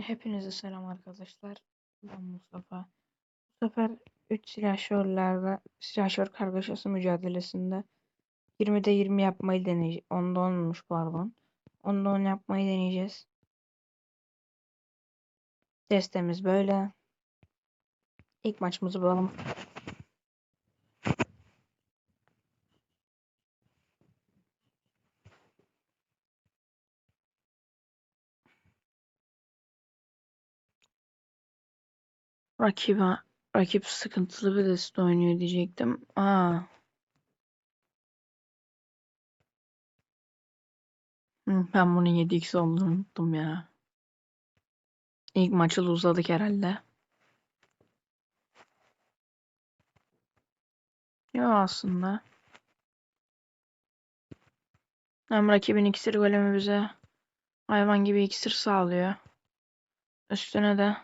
Hepinize selam arkadaşlar. Ben Mustafa. Bu sefer 3 silahşörlerle silahşör kargaşası mücadelesinde 20'de 20 yapmayı deneyeceğiz. 10'da 10'muş pardon. 10'da 10 yapmayı deneyeceğiz. Destemiz böyle. İlk maçımızı bulalım. Rakibe, rakip sıkıntılı bir deste oynuyor diyecektim. Aa. Ben bunun 7x olduğunu unuttum ya. İlk maçı uzadık herhalde. Yok aslında. Hem rakibin iksir golemi bize hayvan gibi iksir sağlıyor. Üstüne de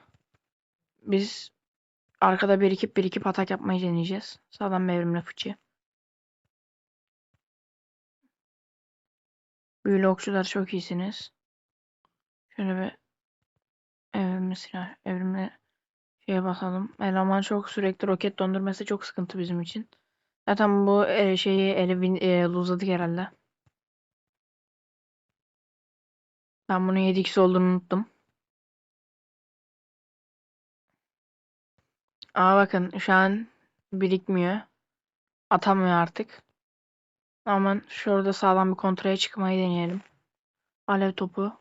biz arkada birikip birikip atak yapmayı deneyeceğiz. Sağdan evrimle fıçı. Büyülü okçular çok iyisiniz. Şöyle bir evrimli silah, evrimli şeye bakalım. Eleman çok sürekli roket döndürmesi çok sıkıntı bizim için. Zaten bu e, şeyi ele win- e, luzladık herhalde. Ben bunun 7x olduğunu unuttum. Aa bakın şu an birikmiyor. Atamıyor artık. Aman şurada sağlam bir kontraya çıkmayı deneyelim. Alev topu.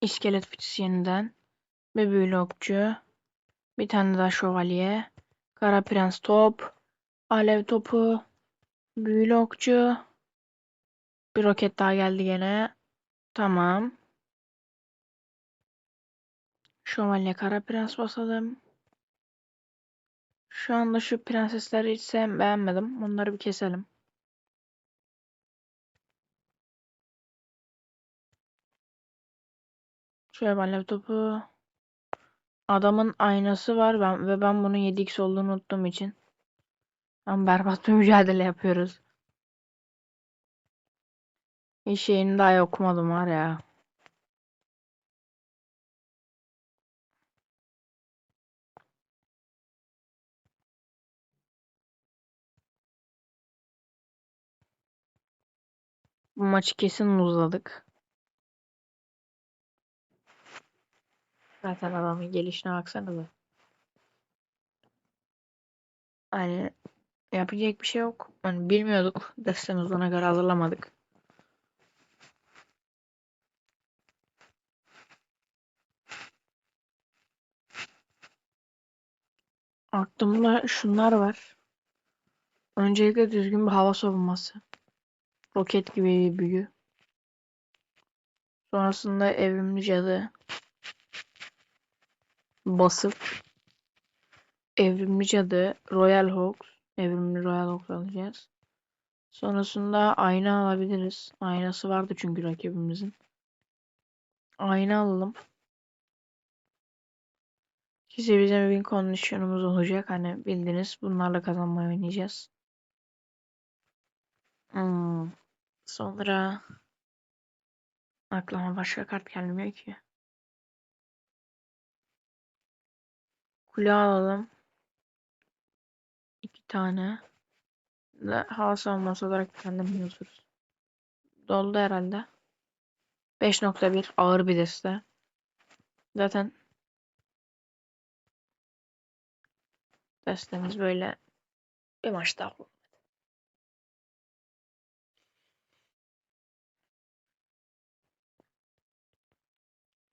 İskelet fıçısı yeniden. Bir büyülü okçu. Bir tane daha şövalye. Kara prens top. Alev topu. Büyülü okçu. Bir roket daha geldi gene. Tamam. Şövalye kara prens basalım. Şu anda şu prensesleri hiç beğenmedim. Onları bir keselim. Alev topu. Adamın aynası var ben, ve ben bunun 7x olduğunu unuttuğum için. Ben berbat bir mücadele yapıyoruz. Hiç şeyini daha okumadım var ya. Bu maçı kesin uzadık. Zaten adamın gelişine baksanıza. Hani yapacak bir şey yok. Hani bilmiyorduk. Destemizi ona göre hazırlamadık. Aklımda şunlar var. Öncelikle düzgün bir hava savunması. Roket gibi bir büyü. Sonrasında evrimli cadı. Basıp. Evrimli cadı. Royal Hawks. Evrimli Royal Hawks alacağız. Sonrasında ayna alabiliriz. Aynası vardı çünkü rakibimizin. Ayna alalım. Size bizim win condition'umuz olacak. Hani bildiniz bunlarla kazanmayı oynayacağız. Hmm. Sonra aklıma başka kart gelmiyor ki. Kule alalım. İki tane. Hava savunması olarak de biliyorsunuz. Doldu herhalde. 5.1 ağır bir deste. Zaten destemiz böyle bir maç daha oldu.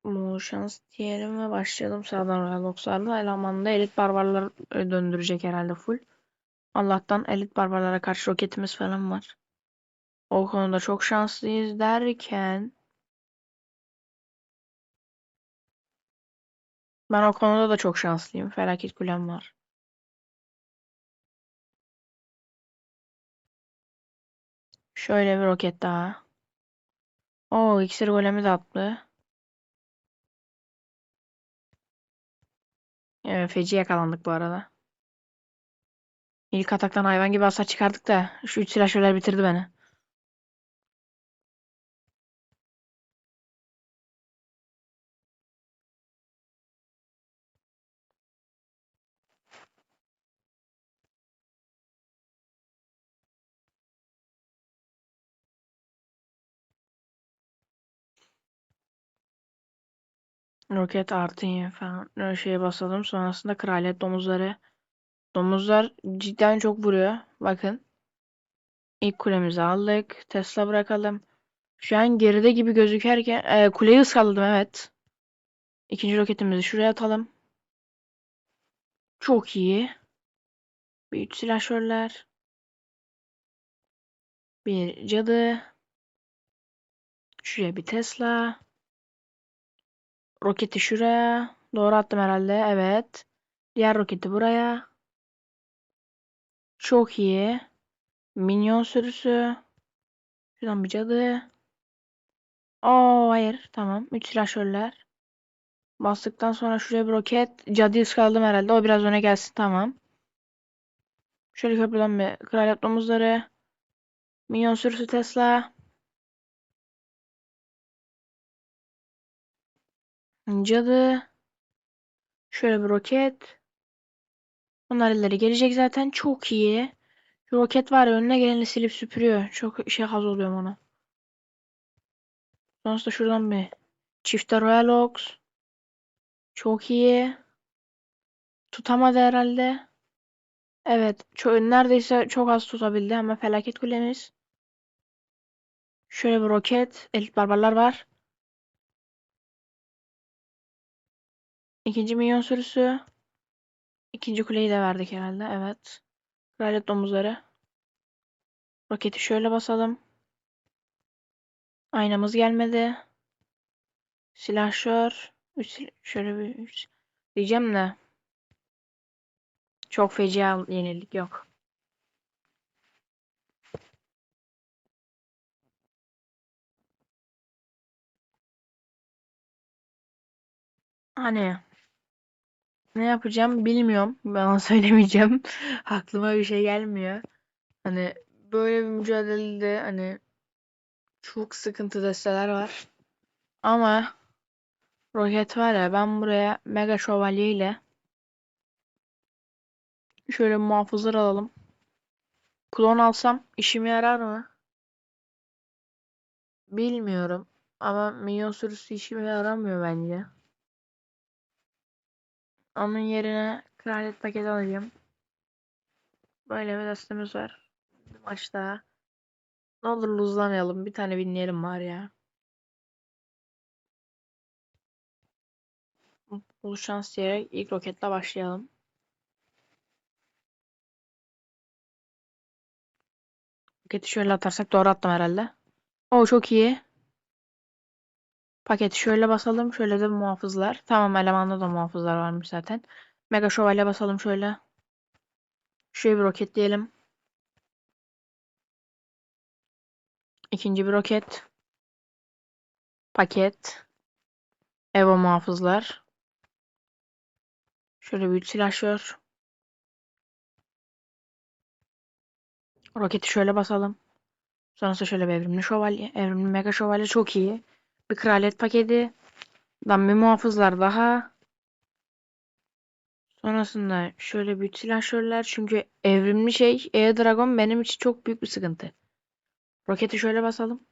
Bol şans diyelim ve başlayalım sağdan Royalox'larla. Elemanında elit barbarlar döndürecek herhalde full. Allah'tan elit barbarlara karşı roketimiz falan var. O konuda çok şanslıyız derken ben o konuda da çok şanslıyım. Felaket kulem var. Şöyle bir roket daha. Oo iksir golemi de attı. Evet, feci yakalandık bu arada. İlk ataktan hayvan gibi hasar çıkardık da şu üç silahşörler bitirdi beni. Roket artı falan öyle şeye basalım. Sonrasında kraliyet domuzları. Domuzlar cidden çok vuruyor. Bakın. İlk kulemizi aldık. Tesla bırakalım. Şu an geride gibi gözükerken e, kuleyi ıskaladım evet. İkinci roketimizi şuraya atalım. Çok iyi. Bir üç silahşörler. Bir cadı. Şuraya bir Tesla. Roketi şuraya. Doğru attım herhalde. Evet. Diğer roketi buraya. Çok iyi. Minyon sürüsü. Şuradan bir cadı. Oo hayır. Tamam. Üç silahşörler. Bastıktan sonra şuraya bir roket. Cadıyı ıskaladım herhalde. O biraz öne gelsin. Tamam. Şöyle köprüden bir kraliyet domuzları. Minyon sürüsü Tesla. Cadı. Şöyle bir roket. Onlar ileri gelecek zaten. Çok iyi. Şu roket var ya önüne geleni silip süpürüyor. Çok şey haz oluyorum ona. Sonrasında şuradan bir çifte Royal Oaks. Çok iyi. Tutamadı herhalde. Evet. Çok, neredeyse çok az tutabildi ama felaket kulemiz. Şöyle bir roket. Elit barbarlar var. İkinci milyon sürüsü. İkinci kuleyi de verdik herhalde. Evet. Kraliyet domuzları. Roketi şöyle basalım. Aynamız gelmedi. Silahşör. Üç, şöyle bir üç. Diyeceğim de. Çok feci yenilik yok. Hani ne yapacağım bilmiyorum. Bana söylemeyeceğim. Aklıma bir şey gelmiyor. Hani böyle bir mücadelede hani çok sıkıntı desteler var. Ama roket var ya ben buraya Mega Şövalye ile şöyle muhafızlar alalım. Klon alsam işime yarar mı? Bilmiyorum. Ama minyon sürüsü işime yaramıyor bence. Onun yerine kraliyet paketi alacağım. Böyle bir destemiz var. Bir maç daha. Ne olur luzlamayalım. Bir tane winleyelim var ya. Bulu şans diyerek ilk roketle başlayalım. Roketi şöyle atarsak doğru attım herhalde. O çok iyi. Paketi şöyle basalım. Şöyle de muhafızlar. Tamam elemanda da muhafızlar varmış zaten. Mega şövalye basalım şöyle. Şöyle bir roketleyelim. İkinci bir roket. Paket. Evo muhafızlar. Şöyle bir silahşör. Roketi şöyle basalım. Sonrasında şöyle bir evrimli şövalye. Evrimli mega şövalye çok iyi. Bir kraliyet paketi. Dan bir muhafızlar daha. Sonrasında şöyle bir silahşörler. Çünkü evrimli şey E-Dragon benim için çok büyük bir sıkıntı. Roketi şöyle basalım.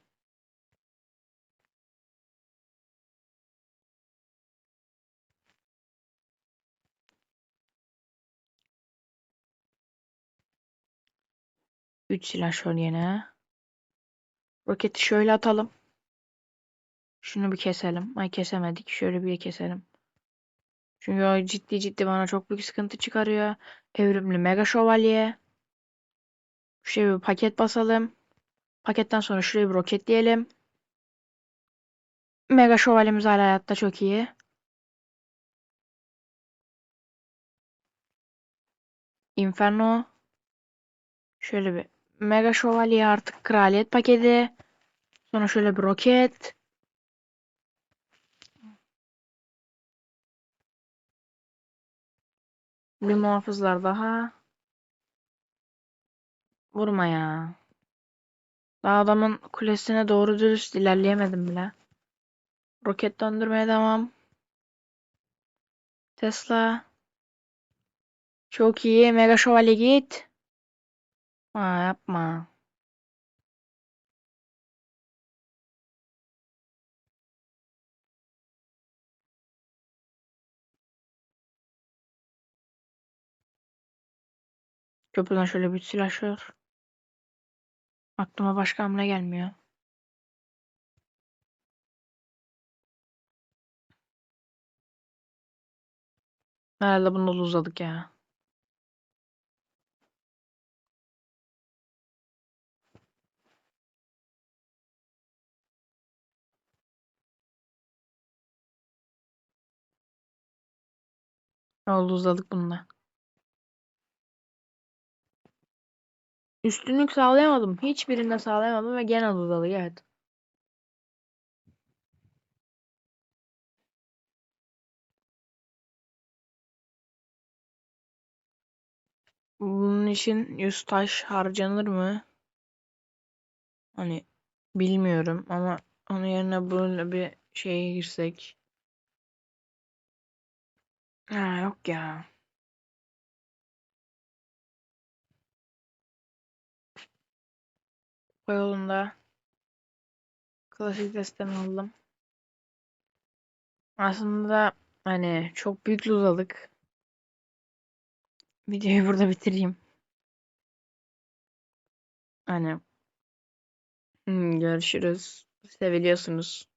Üç silahşör yine. Roketi şöyle atalım. Şunu bir keselim. Ay kesemedik. Şöyle bir keselim. Çünkü o ciddi ciddi bana çok büyük sıkıntı çıkarıyor. Evrimli Mega Şövalye. Şuraya bir paket basalım. Paketten sonra şuraya bir roketleyelim. Mega Şövalyemiz hala hayatta çok iyi. Inferno. Şöyle bir Mega Şövalye artık kraliyet paketi. Sonra şöyle bir roket. Bir muhafızlar daha. Vurma ya. Daha adamın kulesine doğru dürüst ilerleyemedim bile. Roket döndürmeye devam. Tesla. Çok iyi. Mega Şövalye git. Aa, yapma. Köprüden şöyle bir silahşör. Aklıma başka hamle gelmiyor. Herhalde bunda da uzadık ya. Oldu uzadık bunda. Üstünlük sağlayamadım. Hiçbirinde sağlayamadım ve gene uzadık evet. Bunun için 100 taş harcanır mı? Hani bilmiyorum ama onun yerine böyle bir şeye girsek. Ha yok ya. Bu yolunda klasik destemi aldım. Aslında hani çok büyük uzadık. Videoyu burada bitireyim. Hani hmm, görüşürüz. Seviliyorsunuz.